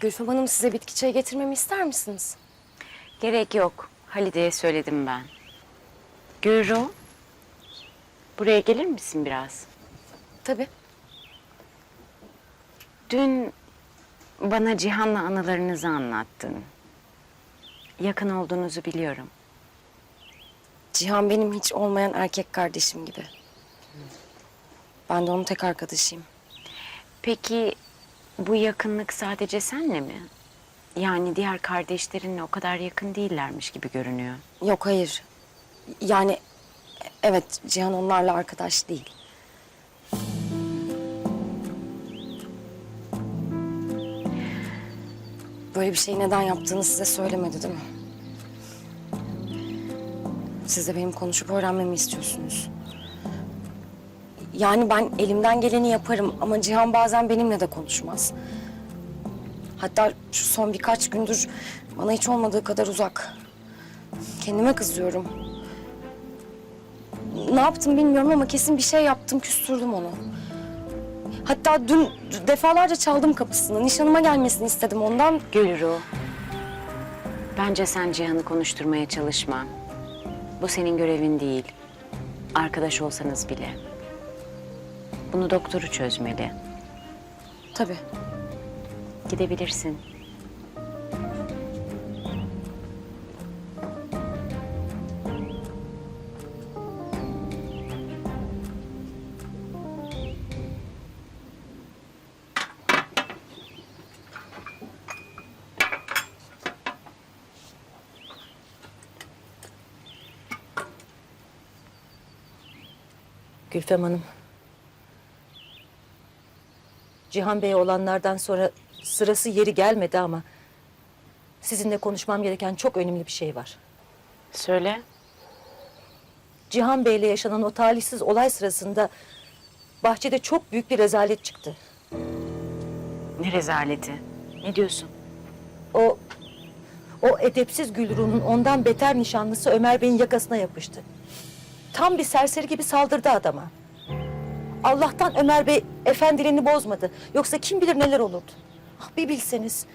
Gülfem Hanım size bitki çayı getirmemi ister misiniz? Gerek yok. Halide'ye söyledim ben. Gürru, buraya gelir misin biraz? Tabii. Dün bana Cihan'la anılarınızı anlattın. Yakın olduğunuzu biliyorum. Cihan benim hiç olmayan erkek kardeşim gibi. Ben de onun tek arkadaşıyım. Peki bu yakınlık sadece senle mi? Yani diğer kardeşlerinle o kadar yakın değillermiş gibi görünüyor. Yok hayır. Yani evet Cihan onlarla arkadaş değil. Böyle bir şeyi neden yaptığını size söylemedi değil mi? Siz de benim konuşup öğrenmemi istiyorsunuz. Yani ben elimden geleni yaparım ama Cihan bazen benimle de konuşmaz. Hatta şu son birkaç gündür bana hiç olmadığı kadar uzak. Kendime kızıyorum. Ne yaptım bilmiyorum ama kesin bir şey yaptım, küstürdüm onu. Hatta dün defalarca çaldım kapısını. Nişanıma gelmesini istedim ondan. Gülru, bence sen Cihan'ı konuşturmaya çalışma. Bu senin görevin değil. Arkadaş olsanız bile. Bunu doktoru çözmeli. Tabii. Gidebilirsin. Gülfem Hanım. Cihan Bey'e olanlardan sonra sırası yeri gelmedi ama... ...sizinle konuşmam gereken çok önemli bir şey var. Söyle. Cihan Bey'le yaşanan o talihsiz olay sırasında... ...bahçede çok büyük bir rezalet çıktı. Ne rezaleti. Ne diyorsun? O... O edepsiz Gülru'nun ondan beter nişanlısı Ömer Bey'in yakasına yapıştı. Tam bir serseri gibi saldırdı adama. Allah'tan Ömer Bey efendiliğini bozmadı. Yoksa kim bilir neler olurdu. Ah bir bilseniz.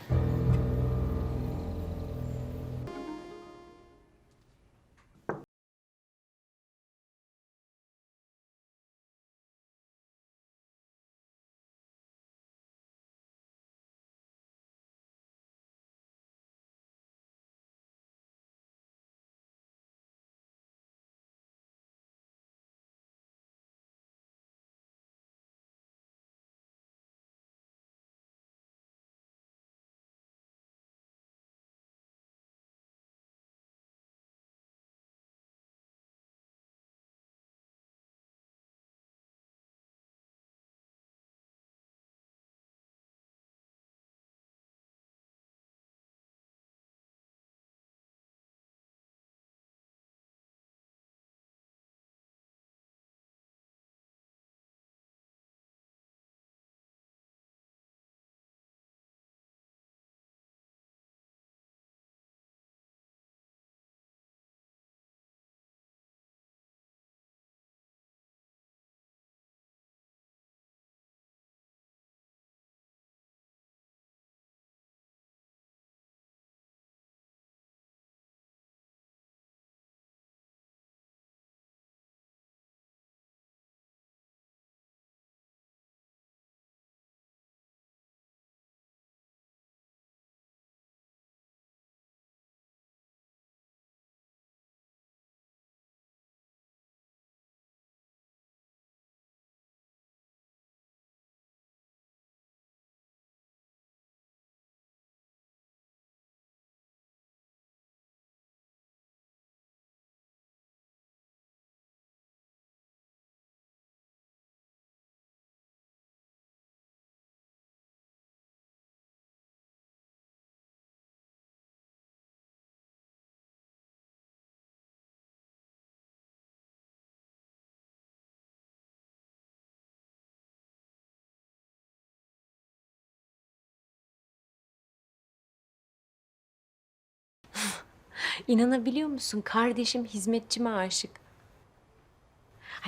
İnanabiliyor musun? Kardeşim hizmetçime aşık.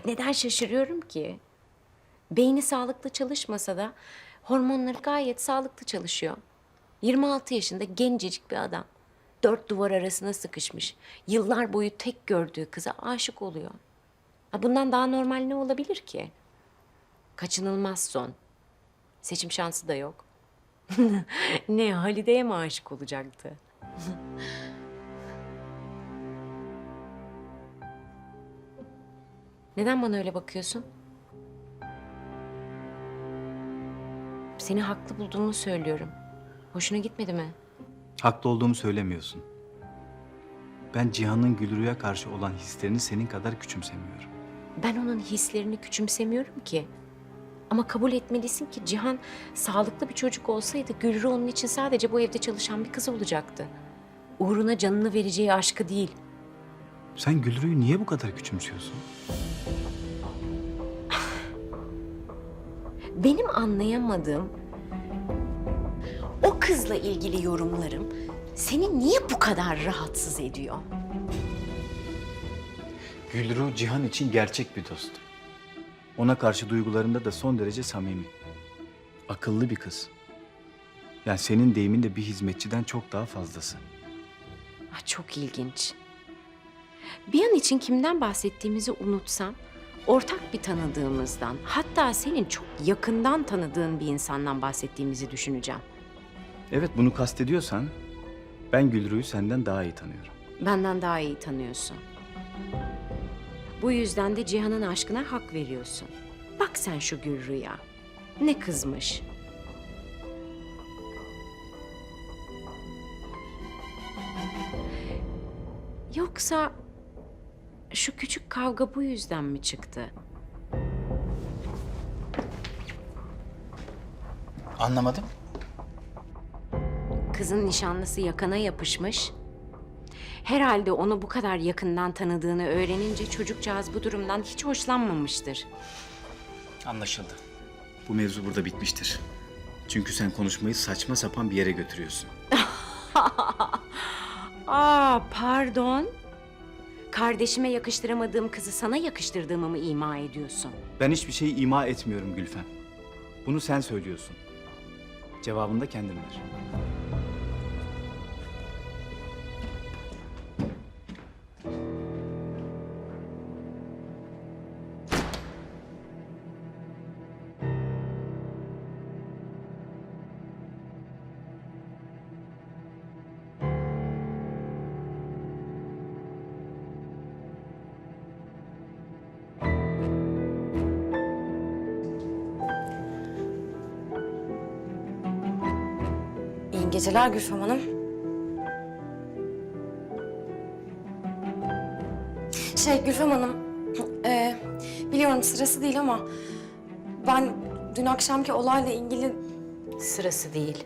Neden şaşırıyorum ki? Beyni sağlıklı çalışmasa da hormonları gayet sağlıklı çalışıyor. 26 yaşında gencecik bir adam. Dört duvar arasına sıkışmış. Yıllar boyu tek gördüğü kıza aşık oluyor. Bundan daha normal ne olabilir ki? Kaçınılmaz son. Seçim şansı da yok. ne Halide'ye mi aşık olacaktı? Neden bana öyle bakıyorsun? Seni haklı bulduğumu söylüyorum. Hoşuna gitmedi mi? Haklı olduğumu söylemiyorsun. Ben Cihan'ın Gülru'ya karşı olan hislerini senin kadar küçümsemiyorum. Ben onun hislerini küçümsemiyorum ki. Ama kabul etmelisin ki Cihan sağlıklı bir çocuk olsaydı Gülru onun için sadece bu evde çalışan bir kız olacaktı. Uğruna canını vereceği aşkı değil. Sen Gülru'yu niye bu kadar küçümsüyorsun? Benim anlayamadığım o kızla ilgili yorumlarım seni niye bu kadar rahatsız ediyor? Gülru Cihan için gerçek bir dost. Ona karşı duygularında da son derece samimi. Akıllı bir kız. Yani senin deyiminle bir hizmetçiden çok daha fazlası. Ah, çok ilginç. Bir an için kimden bahsettiğimizi unutsam, ortak bir tanıdığımızdan, hatta senin çok yakından tanıdığın bir insandan bahsettiğimizi düşüneceğim. Evet bunu kastediyorsan ben Gülru'yu senden daha iyi tanıyorum. Benden daha iyi tanıyorsun. Bu yüzden de Cihan'ın aşkına hak veriyorsun. Bak sen şu Gülru'ya. Ne kızmış. Yoksa şu küçük kavga bu yüzden mi çıktı? Anlamadım. Kızın nişanlısı yakana yapışmış. Herhalde onu bu kadar yakından tanıdığını öğrenince çocukcağız bu durumdan hiç hoşlanmamıştır. Anlaşıldı. Bu mevzu burada bitmiştir. Çünkü sen konuşmayı saçma sapan bir yere götürüyorsun. Aa, pardon. Kardeşime yakıştıramadığım kızı sana yakıştırdığımı mı ima ediyorsun? Ben hiçbir şeyi ima etmiyorum Gülfem. Bunu sen söylüyorsun. Cevabını da kendin ver. Geceler Gülfem Hanım. Şey Gülfem Hanım, e, biliyorum sırası değil ama ben dün akşamki olayla ilgili Sırası değil.